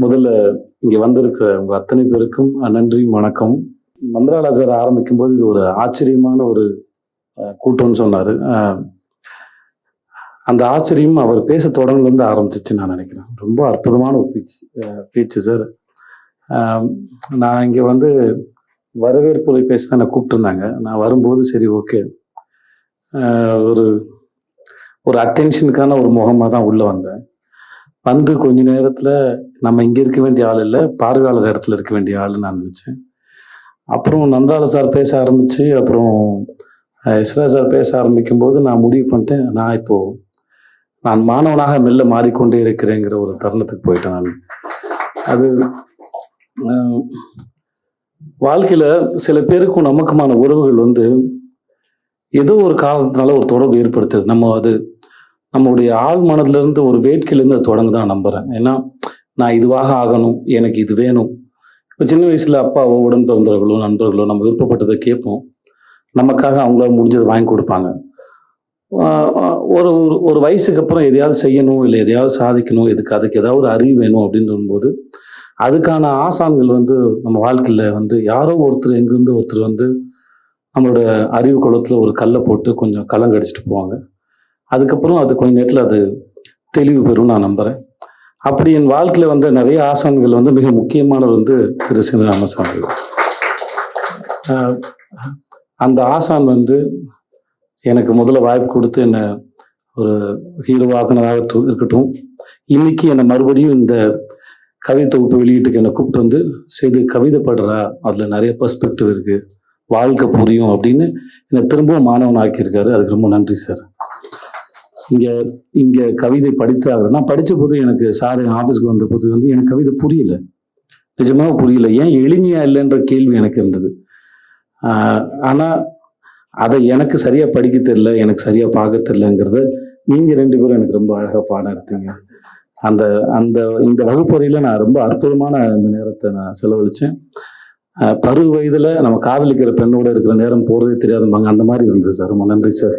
முதல்ல இங்க வந்திருக்கிற உங்க அத்தனை பேருக்கும் நன்றியும் வணக்கம். மந்திராலாஜர் ஆரம்பிக்கும் போது இது ஒரு ஆச்சரியமான ஒரு கூட்டம்னு சொன்னாரு. அந்த ஆச்சரியம் அவர் பேச தொடங்கலேருந்து ஆரம்பிச்சிச்சு நான் நினைக்கிறேன். ரொம்ப அற்புதமான ஒரு பீச் பீச்சு சார். நான் இங்கே வந்து வரவேற்புரை பேச தான் என்னை கூப்பிட்டுருந்தாங்க. நான் வரும்போது சரி ஓகே. ஒரு ஒரு அட்டென்ஷனுக்கான ஒரு முகமாக தான் உள்ளே வந்தேன். வந்து கொஞ்ச நேரத்தில் நம்ம இங்கே இருக்க வேண்டிய ஆள் இல்லை பார்வையாளர் இடத்துல இருக்க வேண்டிய ஆள் நான் நினச்சேன். அப்புறம் நந்தால சார் பேச ஆரம்பித்து அப்புறம் இஸ்ரா சார் பேச ஆரம்பிக்கும் போது நான் முடிவு பண்ணிட்டேன். நான் இப்போது நான் மாணவனாக மெல்ல மாறிக்கொண்டே இருக்கிறேங்கிற ஒரு தருணத்துக்கு போயிட்டேன் நான். அது வாழ்க்கையில் சில பேருக்கும் நமக்குமான உறவுகள் வந்து ஏதோ ஒரு காரணத்தினால ஒரு தொடர்பு ஏற்படுத்துது. நம்ம அது நம்மளுடைய ஆள் மனதிலிருந்து ஒரு வேட்கையிலேருந்து அது தொடங்குதான் நம்புகிறேன் ஏன்னா நான் இதுவாக ஆகணும் எனக்கு இது வேணும். இப்போ சின்ன வயசில் அப்பாவோ உடன் பிறந்தவர்களோ நண்பர்களோ நம்ம விருப்பப்பட்டதை கேட்போம். நமக்காக அவங்களால முடிஞ்சதை வாங்கி கொடுப்பாங்க. ஒரு ஒரு- ஒரு வயசுக்கு அப்புறம் எதையாவது செய்யணும் இல்லை எதையாவது சாதிக்கணும் இதுக்கு அதுக்கு ஏதாவது ஒரு அறிவு வேணும் அப்படின்னு போது அதுக்கான ஆசான்கள் வந்து நம்ம வாழ்க்கையில் வந்து யாரோ ஒருத்தர் எங்கேருந்து ஒருத்தர் வந்து நம்மளோட அறிவு குளத்தில் ஒரு கல்லை போட்டு கொஞ்சம் கலங்கடிச்சிட்டு போவாங்க. அதுக்கப்புறம் அது கொஞ்ச நேரத்தில் அது தெளிவு பெறும் நான் நம்புகிறேன் அப்படி என் வாழ்க்கையில் வந்த நிறைய ஆசான்கள் வந்து மிக முக்கியமானவர் வந்து திரு சிவ ராமசாமி அந்த ஆசான் வந்து எனக்கு முதல்ல வாய்ப்பு கொடுத்து என்னை ஒரு ஹீரோவாக்குனதாக இருக்கட்டும். இன்னைக்கு என்னை மறுபடியும் இந்த கவிதை தொகுப்பு வெளியீட்டுக்கு என்னை கூப்பிட்டு வந்து செய்து கவிதை படுறா அதில் நிறைய பர்ஸ்பெக்டிவ் இருக்குது வாழ்க்கை புரியும் அப்படின்னு என்னை திரும்பவும் மாணவன் ஆக்கியிருக்காரு அதுக்கு ரொம்ப நன்றி சார். இங்கே இங்கே கவிதை படித்தாக நான் படித்த போது எனக்கு சார் என் ஆஃபீஸ்க்கு வந்த போது வந்து எனக்கு கவிதை புரியல. நிஜமாக புரியல. ஏன் எளிமையா இல்லைன்ற கேள்வி எனக்கு இருந்தது. ஆனால் அதை எனக்கு சரியாக படிக்க தெரில எனக்கு சரியாக பார்க்க தெரிலங்கிறத நீங்கள் ரெண்டு பேரும் எனக்கு ரொம்ப அழகாக பாடம் எடுத்தீங்க. அந்த அந்த இந்த வகுப்பறையில் நான் ரொம்ப அற்புதமான அந்த நேரத்தை நான் செலவழித்தேன் பருவ வயதில் நம்ம காதலிக்கிற பெண்ணோட இருக்கிற நேரம் போகிறதே தெரியாதும்பாங்க. அந்த மாதிரி இருந்தது சார் ரொம்ப நன்றி சார்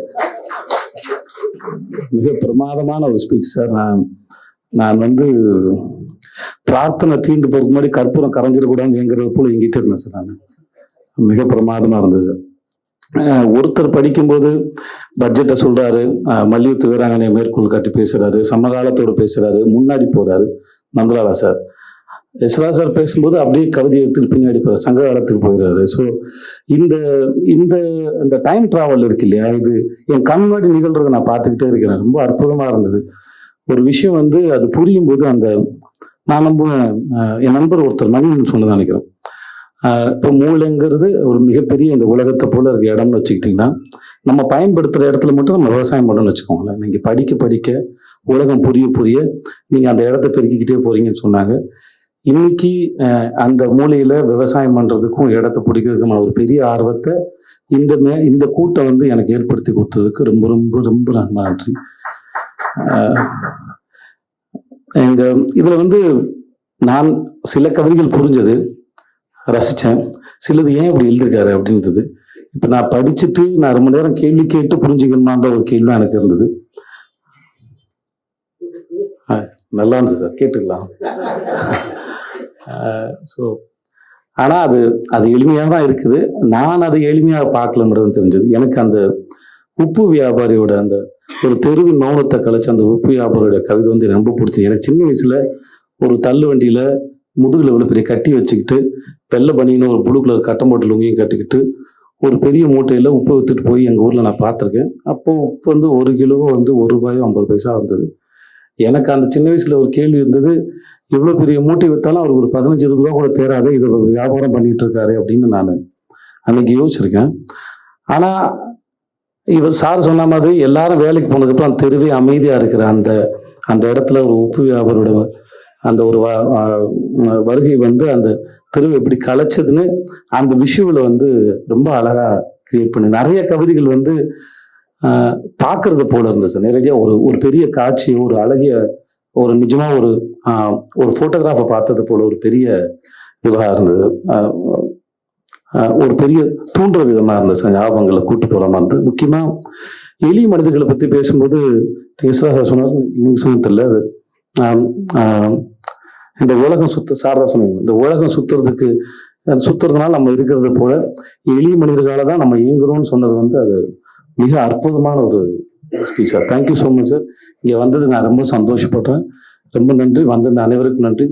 மிக பிரமாதமான ஒரு ஸ்பீச் சார் நான் நான் வந்து பிரார்த்தனை தீண்டு போறதுக்கு முன்னாடி கற்பூரம் கரைஞ்சிடக்கூடாதுங்கிறது போல எங்கிட்ட இருந்தேன் சார் நான். மிக பிரமாதமா இருந்தது சார் ஒருத்தர் படிக்கும்போது பட்ஜெட்டை சொல்றாரு மல்யுத்த வீராங்கனையை மேற்கோள் காட்டி பேசுறாரு சமகாலத்தோடு பேசுறாரு முன்னாடி போறாரு நந்தலாலா சார் எஸ்ரா சார் பேசும்போது அப்படியே கவிதை எடுத்துட்டு பின்னாடி போறாரு சங்க காலத்துக்கு போயிடுறாரு ஸோ இந்த இந்த இந்த டைம் ட்ராவல் இருக்கு இல்லையா? இது என் கண் முன்னாடி நிகழ்றதை நான் பார்த்துக்கிட்டே இருக்கிறேன். ரொம்ப அற்புதமாக இருந்தது. ஒரு விஷயம் வந்து அது புரியும் போது அந்த நான் நம்புவேன் என் நண்பர் ஒருத்தர் மணிவன் சொன்னதான் நினைக்கிறேன். இப்போ மூளைங்கிறது ஒரு மிகப்பெரிய இந்த உலகத்தை போல இருக்க இடம்னு வச்சுக்கிட்டிங்கன்னா நம்ம பயன்படுத்துகிற இடத்துல மட்டும் நம்ம விவசாயம் பண்ணணும்னு வச்சுக்கோங்களேன். நீங்கள் படிக்க படிக்க உலகம் புரிய புரிய நீங்கள் அந்த இடத்த பெருக்கிக்கிட்டே போறீங்கன்னு சொன்னாங்க. இன்னைக்கு அந்த மூலையில விவசாயம் பண்றதுக்கும் இடத்த பிடிக்கிறதுக்குமான ஒரு பெரிய ஆர்வத்தை இந்த மே இந்த கூட்டம் வந்து எனக்கு ஏற்படுத்தி கொடுத்ததுக்கு ரொம்ப ரொம்ப ரொம்ப நன்றி. எங்கள் எங்க இதுல வந்து நான் சில கவிதைகள் புரிஞ்சது ரசித்தேன் சிலது ஏன் இப்படி எழுதியிருக்காரு அப்படின்றது. இப்போ நான் படிச்சுட்டு நான் ரொம்ப நேரம் கேள்வி கேட்டு புரிஞ்சுக்கணுமான்ற ஒரு கேள்வி எனக்கு இருந்தது. நல்லா இருந்தது சார். கேட்டுக்கலாம். ஸோ ஆனால் அது அது எளிமையாக தான் இருக்குது. நான் அதை எளிமையாக பார்க்கலன்றது தெரிஞ்சது. எனக்கு அந்த உப்பு வியாபாரியோட அந்த ஒரு தெருவின் மௌனத்தை கழிச்சு அந்த உப்பு வியாபாரியோட கவிதை வந்து எனக்கு ரொம்ப பிடிச்சது. எனக்கு சின்ன வயசில் ஒரு தள்ளு வண்டியில் முதுகில் இவ்வளோ பெரிய கட்டி வச்சுக்கிட்டு வெள்ளை பனின்னு ஒரு ப்ளூ கலர் கட்டம் போட்டு லுங்கியும் கட்டிக்கிட்டு ஒரு பெரிய மூட்டையில் உப்பு விற்றுட்டு போய் எங்கள் ஊரில் நான் பார்த்துருக்கேன். அப்போ உப்பு வந்து ஒரு கிலோ வந்து ஒரு ரூபாயோ ஐம்பது பைசா வந்தது. எனக்கு அந்த சின்ன வயசில் ஒரு கேள்வி இருந்தது இவ்வளோ பெரிய மூட்டை வித்தாலும் அவருக்கு ஒரு பதினஞ்சு இருபது ரூபா கூட தேராது இதை வியாபாரம் பண்ணிட்டு இருக்காரு அப்படின்னு நான் அன்னைக்கு யோசிச்சிருக்கேன். ஆனால் இவர் சார் சொன்ன மாதிரி எல்லாரும் வேலைக்கு போனதுக்கப்புறம் அந்த தெருவே அமைதியாக இருக்கிற அந்த அந்த இடத்துல ஒரு உப்பு வியாபாரோட அந்த ஒரு வருகை வந்து அந்த தெருவை எப்படி கலைச்சதுன்னு அந்த விஷுவலை வந்து ரொம்ப அழகாக கிரியேட் பண்ணி நிறைய கவிதைகள் வந்து பார்க்கறது போல இருந்துச்சு நிறைய ஒரு ஒரு பெரிய காட்சி ஒரு அழகிய ஒரு நிஜமா ஒரு ஒரு ஃபோட்டோகிராஃபை பார்த்தது போல ஒரு பெரிய இதுவாக இருந்தது. ஒரு பெரிய தூண்டுற விதமாக இருந்தது. ஞாபகங்களை கூட்டு போகிற மாதிரி இருந்தது. முக்கியமாக எளிய மனிதர்களை பற்றி பேசும்போது தேசரா சார் சொன்னார் நீங்கள் சொன்னது அது இந்த உலகம் சுத்த சாரதா சொன்னீங்க. இந்த உலகம் சுத்துறதுக்கு சுத்துறதுனால நம்ம இருக்கிறது போல எளிய மனிதர்களால் தான் நம்ம இயங்குறோம்னு சொன்னது வந்து அது மிக அற்புதமான ஒரு speech sir thank you so much sir இங்கே வந்தது நான் ரொம்ப சந்தோஷப்படுறேன் ரொம்ப நன்றி. வந்திருந்த அனைவருக்கும் நன்றி.